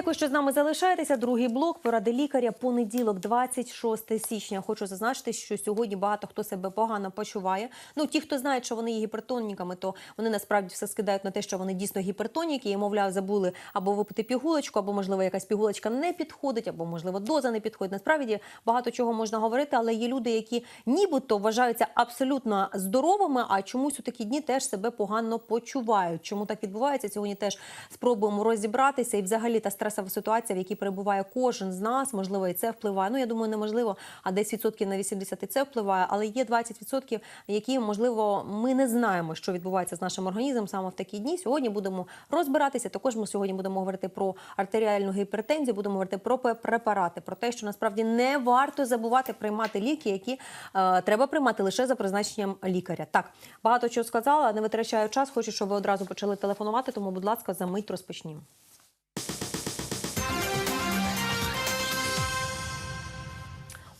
Дякую, що з нами залишаєтеся. Другий блок поради лікаря. Понеділок, 26 січня. Хочу зазначити, що сьогодні багато хто себе погано почуває. Ну, ті, хто знають, що вони є гіпертоніками, то вони насправді все скидають на те, що вони дійсно гіпертоніки, і мовляв, забули або випити пігулочку, або можливо якась пігулочка не підходить, або можливо доза не підходить. Насправді багато чого можна говорити, але є люди, які нібито вважаються абсолютно здоровими, а чомусь у такі дні теж себе погано почувають. Чому так відбувається? Сьогодні теж спробуємо розібратися і взагалі та стресова ситуація, в якій перебуває кожен з нас, можливо, і це впливає. Ну я думаю, неможливо, а десь відсотків на 80 і це впливає, але є 20%, які можливо ми не знаємо, що відбувається з нашим організмом саме в такі дні. Сьогодні будемо розбиратися. Також ми сьогодні будемо говорити про артеріальну гіпертензію, будемо говорити про препарати, про те, що насправді не варто забувати приймати ліки, які е, треба приймати лише за призначенням лікаря. Так багато чого сказала, не витрачаю час. Хочу, щоб ви одразу почали телефонувати. Тому, будь ласка, за мить розпочнімо.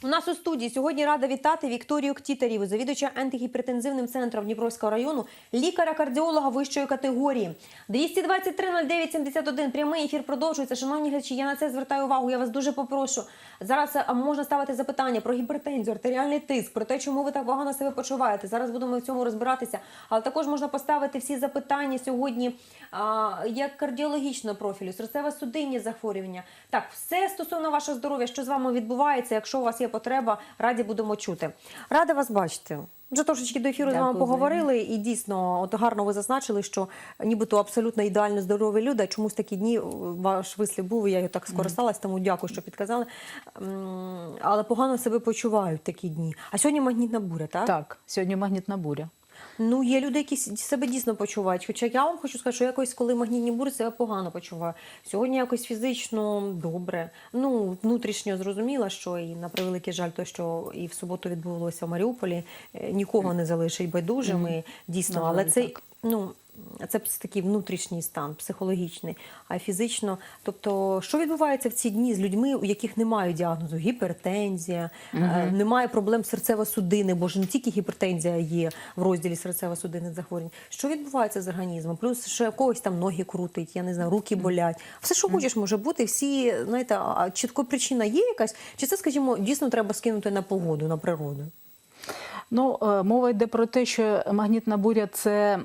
У нас у студії сьогодні рада вітати Вікторію Ктітарєву, завідувача антигіпертензивним центром Дніпровського району, лікаря-кардіолога вищої категорії. 223-09-71, прямий ефір продовжується. Шановні глядачі, я на це звертаю увагу. Я вас дуже попрошу. Зараз можна ставити запитання про гіпертензію, артеріальний тиск, про те, чому ви так погано себе почуваєте. Зараз будемо в цьому розбиратися. Але також можна поставити всі запитання сьогодні а, як кардіологічного профілю, серцево-судинні захворювання. Так, все стосовно вашого здоров'я, що з вами відбувається. Якщо у вас є потреба, раді будемо чути. Рада вас бачити. Вже трошечки до ефіру з вами поговорили, і дійсно, от гарно ви зазначили, що нібито абсолютно ідеально здорові люди. Чомусь такі дні е, ваш вислів був, я я так скористалась, тому дякую, що підказали. Але погано себе почувають такі дні. А сьогодні магнітна буря, так? Так, сьогодні магнітна буря. Ну, є люди, які себе дійсно почувають. Хоча я вам хочу сказати, що якось, коли магнітні бури, себе погано почуваю. Сьогодні якось фізично добре. Ну, внутрішньо зрозуміла, що і на превеликий жаль, то, що і в суботу відбувалося в Маріуполі, е, нікого не залишить байдужими, дійсно. Але це, ну, це такий внутрішній стан, психологічний, а фізично. Тобто, що відбувається в ці дні з людьми, у яких немає діагнозу, гіпертензія, е, немає проблем серцево-судини, бо ж не тільки гіпертензія є в розділі серцево-судинних захворювань. Що відбувається з організмом? Плюс ще когось там ноги крутить, я не знаю, руки болять. Все, що хочеш, може бути. Всі знаєте, а чітко причина є якась? Чи це, скажімо, дійсно треба скинути на погоду, на природу? Ну, е, мова йде про те, що магнітна буря це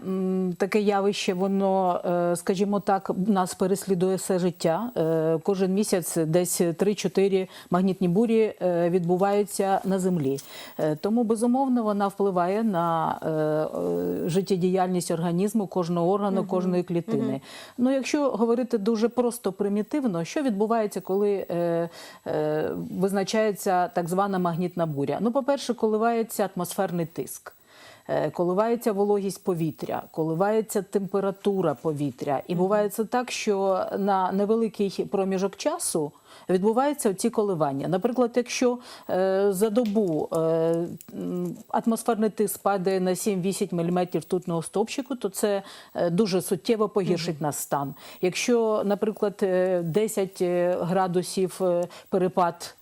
таке явище, воно, е, скажімо так, нас переслідує все життя. Е, Кожен місяць десь 3-4 магнітні бурі відбуваються на землі. Тому, безумовно, вона впливає на життєдіяльність організму, кожного органу, кожної клітини. Ну, якщо говорити дуже просто примітивно, що відбувається, коли визначається так звана магнітна буря? Ну, по-перше, коливається атмосферний тиск. е, Коливається вологість повітря, коливається температура повітря. І буває це так, що на невеликий проміжок часу відбуваються ці коливання. Наприклад, якщо е, за добу е, атмосферний тиск падає на 7-8 мм ртутного стовпчику, то це дуже суттєво погіршить наш стан. Якщо, наприклад, е, 10 градусів перепад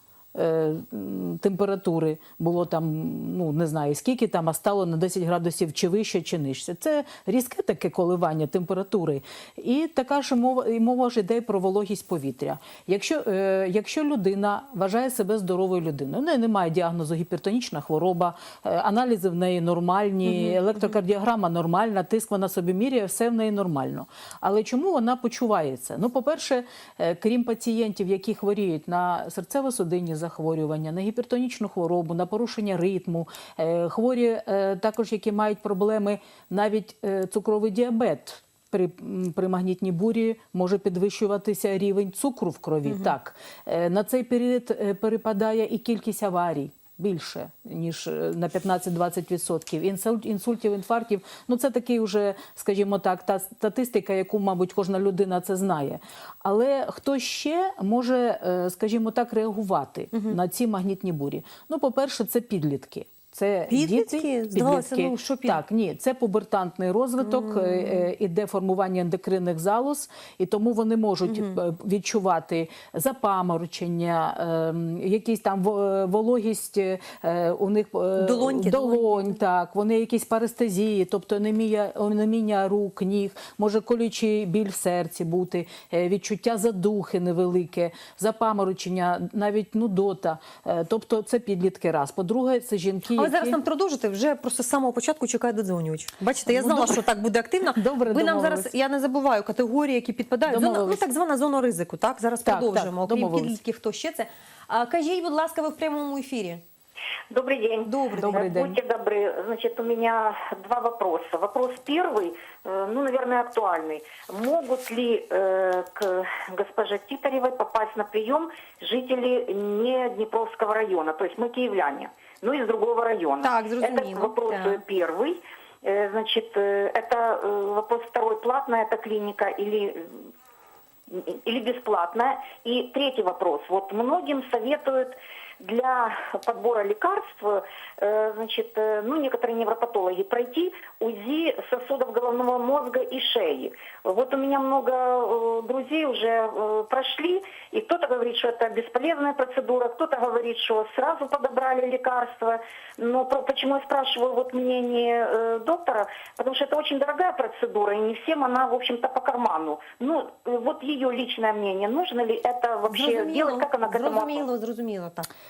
температури було там, ну не знаю скільки там, а стало на 10 градусів чи вище, чи нижче. Це різке таке коливання температури. І така ж мова, і мова ж йде про вологість повітря. Якщо, е, якщо людина вважає себе здоровою людиною, в неї немає діагнозу гіпертонічна хвороба, е, аналізи в неї нормальні, електрокардіограма нормальна, тиск вона собі міряє, все в неї нормально. Але чому вона почувається? Ну, по-перше, е, крім пацієнтів, які хворіють на серцево-судинні захворювання, на гіпертонічну хворобу, на порушення ритму, е, хворі е, також, які мають проблеми, навіть е, цукровий діабет. При, при магнітній бурі може підвищуватися рівень цукру в крові. Так, Е, на цей період перепадає і кількість аварій більше ніж е, на 15-20%. Інсульт, інсультів, інфарктів. Ну це такий уже, скажімо так, та статистика, яку, мабуть, кожна людина це знає. Але хто ще може, е, скажімо так, реагувати на ці магнітні бурі? Ну, по-перше, це підлітки. Це Підлітки? діти, Здавалося, підлітки. ну, що під- Так, ні, це пубертантний розвиток, е, іде формування ендокринних залоз, і тому вони можуть е, відчувати запаморочення, ем, якісь там вологість е, у них е, Долоньки, долонь, так, вони якісь парестезії, тобто онеміння рук, ніг, може колючий біль в серці бути, е, відчуття задухи невелике, запаморочення, навіть нудота. Е, Тобто це підлітки раз. По-друге, це жінки, А ви які... зараз нам продовжите вже просто з самого початку чекає додзвонювач. Бачите, я знала, що так буде активно. Добре, ви нам домовились. зараз, я не забуваю категорії, які підпадають. Зона, ну Домовились. так звана зона ризику. Так зараз Так, продовжимо. так, Окрім домовились. підлітків, хто ще це? А, кажіть, будь ласка, ви в прямому ефірі. Добрый день. Добрый Добрый Э, день. Будьте добры. Значит, у меня два вопроса. Вопрос первый, э, ну, наверное, актуальный. Могут ли э, к госпоже Титаревой попасть на прием жители не Днепровского района? То есть мы киевляне, но из другого района. Так, Это зрозуміло. вопрос Так. э, первый. Э, Значит, э, это э, вопрос второй. Платная эта клиника или или бесплатно. И третий вопрос. Вот многим советуют для подбора лекарств, э, значит, э, ну, некоторые невропатологи, пройти УЗИ сосудов головного мозга и шеи. Вот у меня много э, друзей уже прошли, и кто-то говорит, что это бесполезная процедура, кто-то говорит, что сразу подобрали лекарства. Но почему я спрашиваю вот мнение доктора? Потому что это очень дорогая процедура, и не всем она, в общем-то, по карману. Ну, вот ее личное мнение, нужно ли это вообще делать, как она к этому зрозуміло, зрозуміло. Так.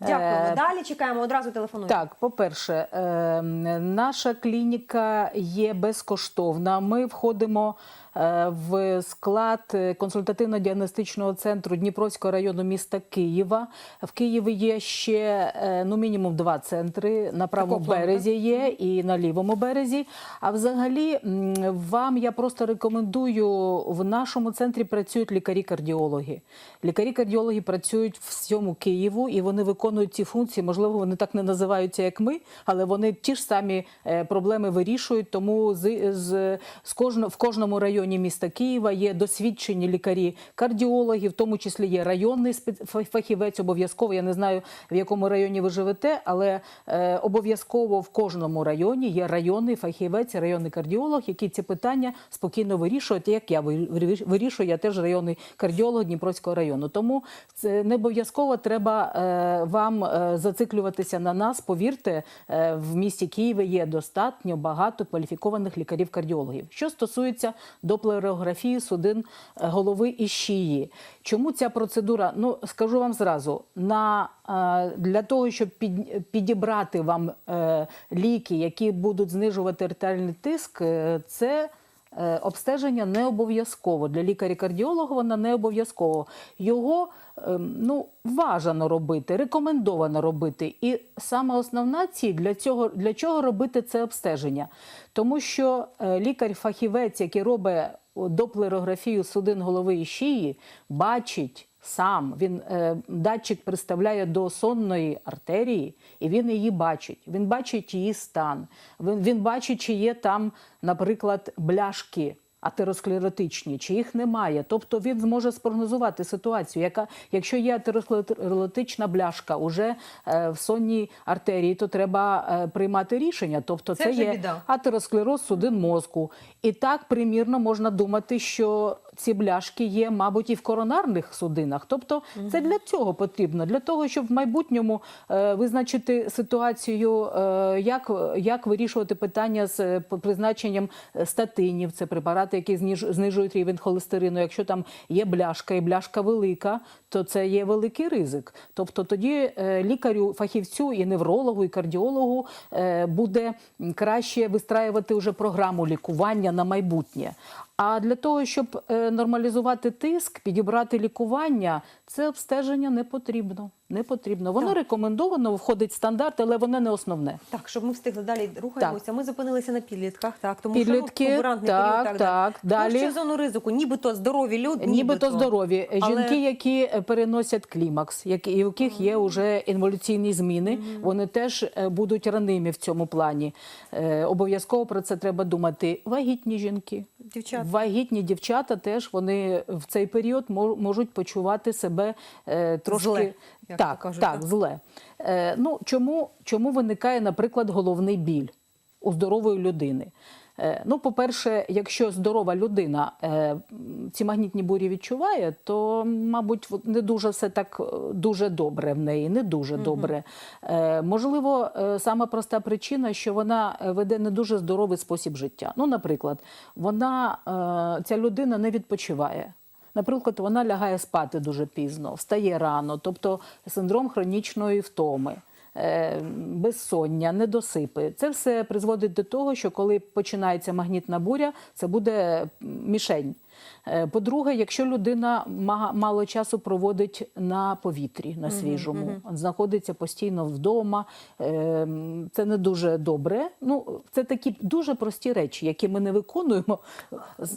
Дякуємо. Е, Далі чекаємо, одразу телефонуємо. Так, по-перше, е, наша клініка є безкоштовна. Ми входимо е, в склад консультативно-діагностичного центру Дніпровського району міста Києва. В Києві є ще ну мінімум два центри. На правому Такого березі є і на лівому березі. А взагалі вам я просто рекомендую в нашому центрі працюють лікарі-кардіологи. Лікарі-кардіологи працюють в всьому Києву і вони виконують ці функції. Можливо, вони так не називаються, як ми, але вони ті ж самі е, проблеми вирішують. Тому з, з, з кожно, в кожному районі міста Києва є досвідчені лікарі-кардіологи, в тому числі є районний фахівець. Обов'язково я не знаю в якому районі ви живете, але е, обов'язково в кожному районі є районний фахівець, районний кардіолог, який ці питання спокійно вирішує. Як я вирі- вирішую, я теж районний кардіолог Дніпровського району. Тому це не обов'язково треба е, вам е, зациклюватися на нас. Повірте, е, в місті Києві є достатньо багато кваліфікованих лікарів-кардіологів. Що стосується доплерографії судин е, голови і шиї, чому ця процедура? Ну скажу вам зразу, на для того, щоб підібрати вам ліки, які будуть знижувати артеріальний тиск, це Обстеження не обов'язково для лікаря-кардіолога. Вона не обов'язково. Його ем, ну бажано робити, рекомендовано робити. І саме основна ціль для цього для чого робити це обстеження, тому що е, лікар-фахівець, який робить доплерографію судин голови і шиї, бачить. Сам він е, датчик приставляє до сонної артерії, і він її бачить. Він бачить її стан. Він, він бачить, чи є там, наприклад, бляшки атеросклеротичні, чи їх немає. Тобто він зможе спрогнозувати ситуацію, яка, якщо є атеросклеротична бляшка уже е, в сонній артерії, то треба е, приймати рішення. Тобто Це це, є біда. атеросклероз судин мозку. І так примірно можна думати, що ці бляшки є, мабуть, і в коронарних судинах. Тобто це для цього потрібно, для того, щоб в майбутньому е, визначити ситуацію, е, як, як вирішувати питання з е, призначенням статинів. Це препарати, які зніж- знижують рівень холестерину. Якщо там є бляшка і бляшка велика, то це є великий ризик. Тобто тоді е, лікарю, фахівцю, і неврологу, і кардіологу е, буде краще вистраювати вже програму лікування на майбутнє. А для того, щоб е, нормалізувати тиск, підібрати лікування, це обстеження не потрібно. Не потрібно. Воно Так. рекомендовано, входить в стандарт, але воно не основне. Так, щоб ми встигли далі рухаємося. Ми зупинилися на підлітках, так тому що Підлітки, ну, пубертний так, період, так, Ну, далі. ще в зону ризику, нібито здорові люди, Нібито здорові Але- жінки, які е, переносять клімакс, які у яких є вже інволюційні зміни, вони теж е, будуть раними в цьому плані. Е, Обов'язково про це треба думати. Вагітні жінки, Дівчата. Вагітні дівчата теж вони в цей період мо- можуть почувати себе е, трошки Зле, так, кажуть, так, так? зле. Е, ну, чому, чому виникає, наприклад, головний біль у здорової людини? Е, ну, по-перше, якщо здорова людина е, ці магнітні бурі відчуває, то, мабуть, не дуже все так е, дуже добре в неї, не дуже добре. Е, можливо, е, сама проста причина, що вона е, веде не дуже здоровий спосіб життя. Ну, наприклад, вона, е, ця людина не відпочиває. Наприклад, вона лягає спати дуже пізно, встає рано, тобто синдром хронічної втоми. е, Безсоння, недосипи. Це все призводить до того, що коли починається магнітна буря, це буде мішень. Е, По-друге, якщо людина мало часу проводить на повітрі, на свіжому, знаходиться постійно вдома, е, це не дуже добре. Ну, це такі дуже прості речі, які ми не виконуємо.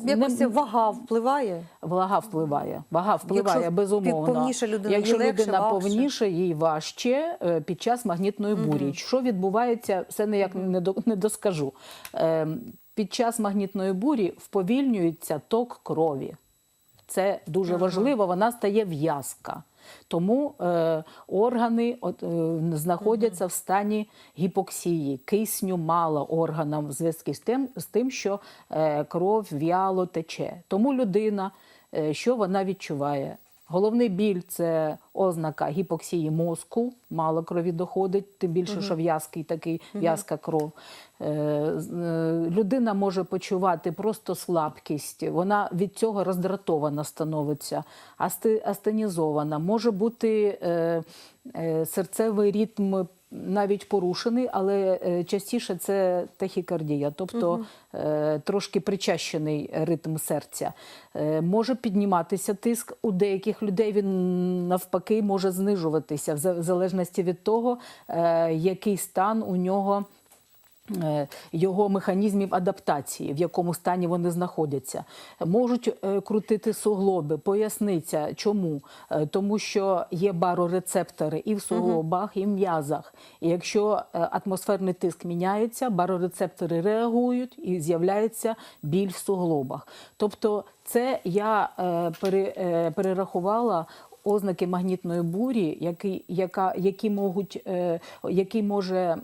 Якось не- вага впливає. Вага впливає. Вага впливає Якщо безумовно. повніша людина, Якщо легше, людина важче. повніше, їй важче е, під час магнітної бурі. Що відбувається, це ніяк не, до, не доскажу. Під час магнітної бурі вповільнюється ток крові. Це дуже важливо, вона стає в'язка. Тому е, органи от, е, знаходяться в стані гіпоксії, кисню мало органам в зв'язку з тим, з тим, що е, кров в'яло тече. Тому людина, е, що вона відчуває? Головний біль це ознака гіпоксії мозку, мало крові доходить, тим більше, що в'язкий такий в'язка кров. Е, е, Людина може почувати просто слабкість, вона від цього роздратована становиться, астенізована. Може бути е, серцевий ритм навіть порушений, але е, частіше це тахікардія, тобто угу. трошки причащений ритм серця. Е, Може підніматися тиск у деяких людей. Він навпаки може знижуватися в залежності від того, який стан у нього. Е, Його механізмів адаптації, в якому стані вони знаходяться, можуть е, крутити суглоби, поясниця. Чому? Е, Тому що є барорецептори і в суглобах, і в м'язах. І якщо атмосферний тиск міняється, барорецептори реагують і з'являється біль в суглобах. Тобто, це я пере- перерахувала ознаки магнітної бурі, які, яка, які можуть, е, які може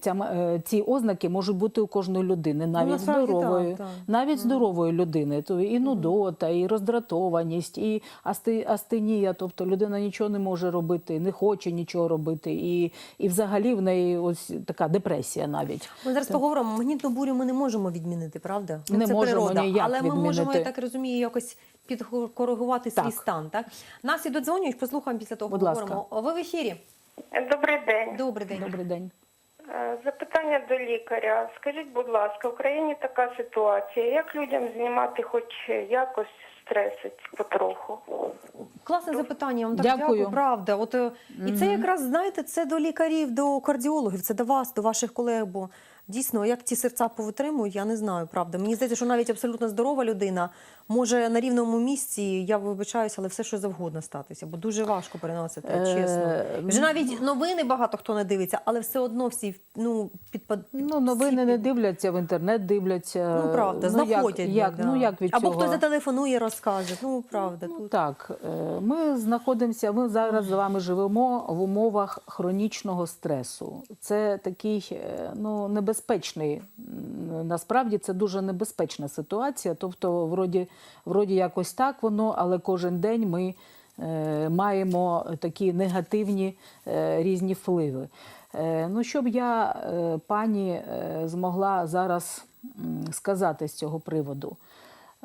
ця, е, ці ознаки можуть бути у кожної людини, навіть насправді здорової, так, так. навіть здорової людини. То і нудота, і роздратованість, і асти, астенія. Тобто людина нічого не може робити, не хоче нічого робити, і, і взагалі в неї ось така депресія навіть. Ми зараз поговоримо. Магнітну бурю ми не можемо відмінити, правда? Ну, Не це можемо природа. ніяк Але ми можемо, я так розумію, якось підкоригувати свій Так. стан. Так нас і додзвонюють, послухаємо після того. Будь ласка. Ви в ефірі. Добрий день. Добрий день. Добрий день. Е, Запитання до лікаря. Скажіть, будь ласка, в Україні така ситуація. Як людям знімати хоч якось стресить потроху? Класне запитання. я Вам так Дякую. дякую. Правда. От е, і це якраз знаєте, це до лікарів, до кардіологів, це до вас, до ваших колег. Бо дійсно, як ці серця повитримують, я не знаю. Правда. Мені здається, що навіть абсолютно здорова людина може на рівному місці, я вибачаюся, але все що завгодно статися, бо дуже важко переносити, Е, чесно. Вже навіть новини багато хто не дивиться, але все одно всі ну підпад... Ну, новини всі не дивляться, в інтернет дивляться. Ну правда, Ну, як- знаходять. Як, да. ну, як від Або цього? хтось зателефонує, розкаже. Ну правда, Ну, тут так, е, ми знаходимося, ми зараз з вами живемо в умовах хронічного стресу. Це такий е, ну, небезпечний, м, насправді це дуже небезпечна ситуація. Тобто, вроді, вроді якось так воно, але кожен день ми е, маємо такі негативні е, різні впливи. Е, Ну, щоб я е, пані е, змогла зараз сказати з цього приводу.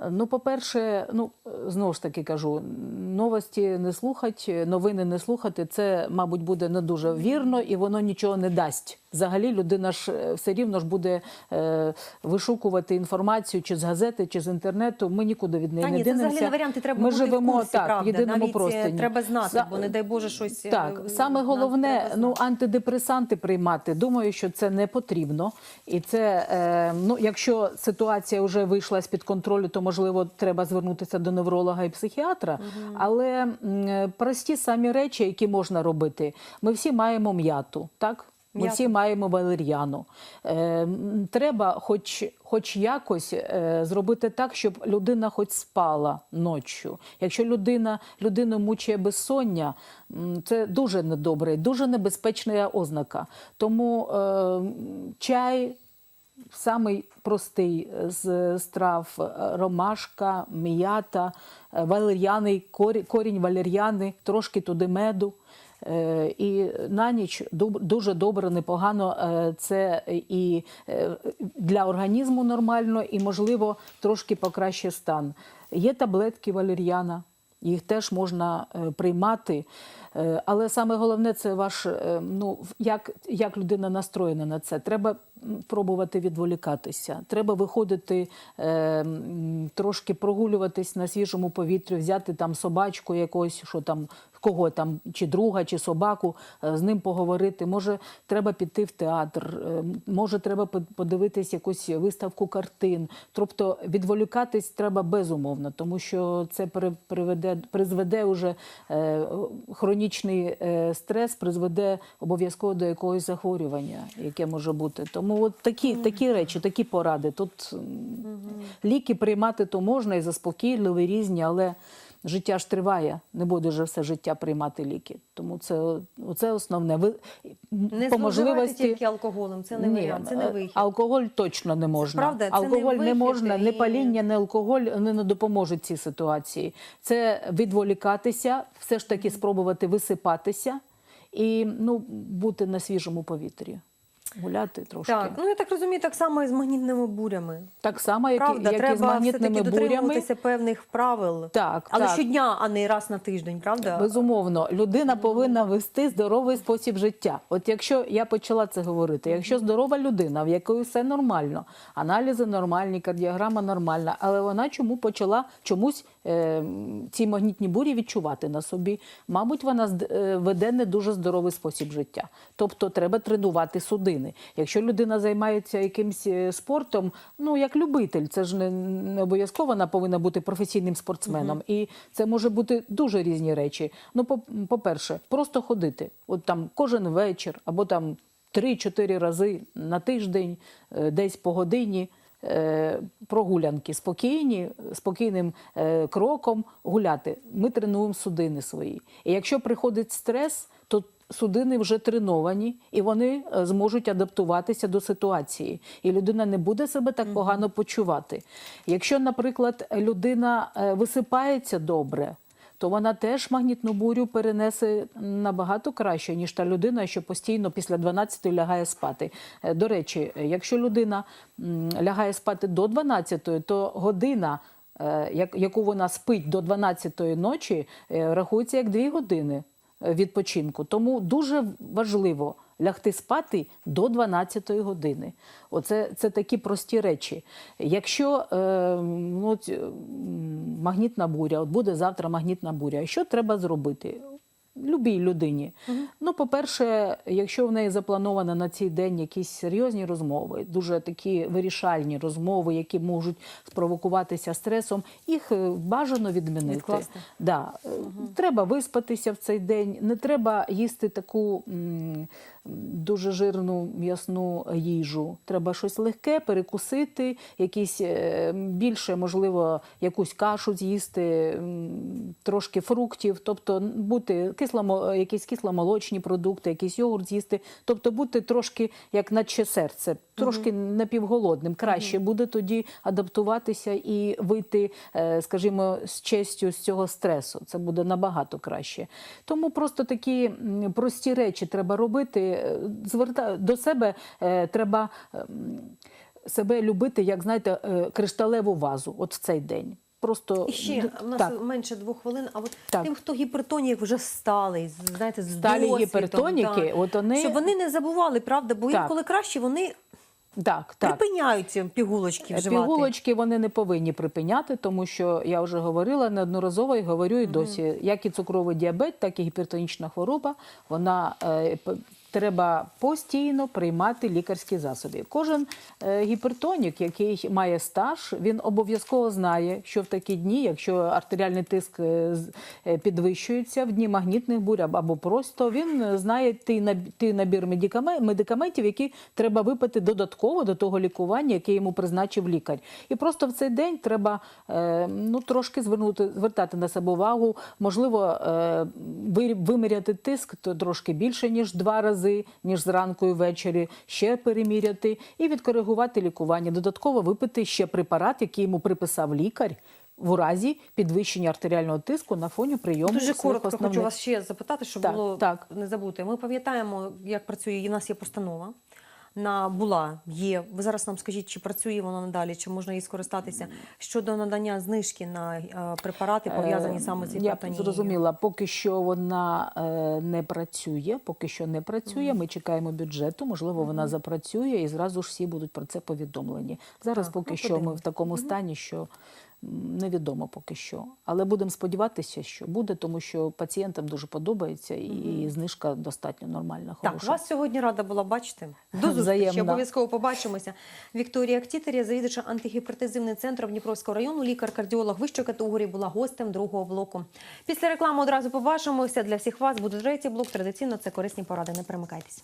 Ну, по-перше, ну знову ж таки кажу, новості не слухати, новини не слухати. Це, мабуть, буде не дуже вірно, і воно нічого не дасть. Взагалі, людина ж е, все рівно ж буде е, вишукувати інформацію чи з газети, чи з інтернету. Ми нікуди від неї Та не ні, це взагалі не варіант, треба Ми бути живемо в курсі, так, правда. в єдиному Навіть е, треба знати, За- бо не дай Боже щось. е, Так, саме головне, ну антидепресанти приймати. Думаю, що це не потрібно. І це, е, ну, якщо ситуація вже вийшла з під контролю, то можливо треба звернутися до невролога і психіатра. Але м, прості самі речі, які можна робити. Ми всі маємо м'яту, так? Ми всі маємо валер'яну. Е, треба хоч, хоч якось е, зробити так, щоб людина хоч спала ночі. Якщо людина, людину мучає безсоння, це дуже недобре, дуже небезпечна ознака. Тому е, чай, Самий простий з страв е, ромашка, м'ята, е, валер'яний, корінь валер'яни, трошки туди меду. Е, І на ніч дуже добре, непогано е, це і е, для організму нормально, і, можливо, трошки покращить стан. Є таблетки валер'яна, їх теж можна приймати. Але саме головне це ваш ну як, як людина настроєна на це. Треба пробувати відволікатися. Треба виходити е, трошки прогулюватись на свіжому повітрі, взяти там собачку якогось, що там кого там, чи друга, чи собаку, е, з ним поговорити. Може, треба піти в театр, е, може, треба по- подивитись якусь виставку картин. Тобто відволікатись треба безумовно, тому що це приведе, призведе уже е, хронічний е, стрес, призведе обов'язково до якогось захворювання, яке може бути. Тому от такі, такі речі, такі поради. Тут ліки приймати то можна і заспокійливі, різні, але життя ж триває. Не буде вже все життя приймати ліки. Тому це, це основне. Ви, Не по можливості тільки алкоголем, це не Ні, варіант, це не е, вихід. Алкоголь точно не можна. правда, це алкоголь не, вихід можна, і- не паління, не алкоголь не, не допоможуть цій ситуації. Це відволікатися, все ж таки спробувати висипатися і ну, бути на свіжому повітрі. Гуляти трошки. Так, ну я так розумію, так само і з магнітними бурями. Так само, як, і- Правда, як і з магнітними все-таки бурями. дотримуватися певних правил. Так, Але так. щодня, а не раз на тиждень, правда? Безумовно, людина повинна вести здоровий спосіб життя. От якщо я почала це говорити, якщо здорова людина, в якої все нормально, аналізи нормальні, кардіограма нормальна, але вона чому почала чомусь ці магнітні бурі відчувати на собі, мабуть, вона е, веде не дуже здоровий спосіб життя. Тобто треба тренувати судини. Якщо людина займається якимсь е, спортом, ну як любитель, це ж не, не обов'язково вона повинна бути професійним спортсменом. І це може бути дуже різні речі. Ну, по- по-перше, просто ходити. От там кожен вечір або там 3-4 рази на тиждень, е, десь по годині. Е, Прогулянки спокійні, спокійним е, кроком гуляти. Ми тренуємо судини свої. І якщо приходить стрес, то судини вже треновані, і вони е, зможуть адаптуватися до ситуації. І людина не буде себе так погано почувати. Якщо, наприклад, людина висипається добре, то вона теж магнітну бурю перенесе набагато краще, ніж та людина, що постійно після 12 лягає спати. Е, До речі, е, якщо людина лягає спати до 12, то година, е, яку вона спить до 12 ночі, е, рахується як 2 години е, відпочинку. Тому дуже важливо лягти спати до 12-ї години. Оце це такі прості речі. Якщо е, ну, е, магнітна буря, от буде завтра магнітна буря, що треба зробити? Любій людині. Ну, по-перше, якщо в неї заплановано на цей день якісь серйозні розмови, дуже такі вирішальні розмови, які можуть спровокуватися стресом, їх е, бажано відмінити. Відкласти. Да. е, Треба виспатися в цей день, не треба їсти таку м, дуже жирну м'ясну їжу. Треба щось легке перекусити, якісь е, більше, можливо, якусь кашу з'їсти, трошки фруктів, тобто бути кисломо, якісь кисломолочні продукти, якийсь йогурт з'їсти, тобто бути трошки як наче серце, трошки напівголодним. Краще буде тоді адаптуватися і вийти, е, скажімо, з честю з цього стресу. Це буде набагато краще. Тому просто такі прості речі треба робити. Е, Зверта до себе е, треба ем, себе любити, як знаєте, е, кришталеву вазу. От в цей день. Просто І ще у нас так. менше двох хвилин. А от Так. тим, хто гіпертонік вже стали, знаєте, з Сталі досвідом, гіпертоніки, так, от вони- щоб вони не забували, правда, бо Так. інколи краще вони так, так. припиняють ці пігулочки вживати. Пігулочки вони не повинні припиняти, тому що я вже говорила неодноразово і говорю і досі, як і цукровий діабет, так і гіпертонічна хвороба, вона е, треба постійно приймати лікарські засоби. Кожен е, гіпертонік, який має стаж, він обов'язково знає, що в такі дні, якщо артеріальний тиск е, е, підвищується в дні магнітних бурь або- просто, він знає той наб- набір медикаме- медикаментів, які треба випити додатково до того лікування, яке йому призначив лікар. І просто в цей день треба ну, трошки звернути, звертати на себе увагу, можливо, виміряти тиск то трошки більше, ніж два рази, ніж зранку і ввечері, ще переміряти і відкоригувати лікування. Додатково випити ще препарат, який йому приписав лікар. В разі підвищення артеріального тиску на фоні прийому Дуже коротко основних. хочу вас ще запитати, щоб Так, було так. не забути. Ми пам'ятаємо, як працює. і нас є постанова. На була, є. Ви зараз нам скажіть, чи працює вона надалі, чи можна їй скористатися щодо надання знижки на е, препарати, пов'язані саме з Е, Я зрозуміла, поки що вона е, не працює, поки що не працює. Ми чекаємо бюджету, можливо, вона запрацює і зразу ж всі будуть про це повідомлені. Зараз Так, поки ну, що ми в такому стані, що невідомо поки що. Але будемо сподіватися, що буде, тому що пацієнтам дуже подобається і знижка достатньо нормальна, Так, вас сьогодні рада була бачити. До зустрічі. Обов'язково побачимося. Вікторія Актітерія, завідувача антигіпертизивним центром Дніпровського району, лікар-кардіолог вищої категорії, була гостем другого блоку. Після реклами одразу побачимося. Для всіх вас буде третій блок. Традиційно це корисні поради. Не перемикайтесь.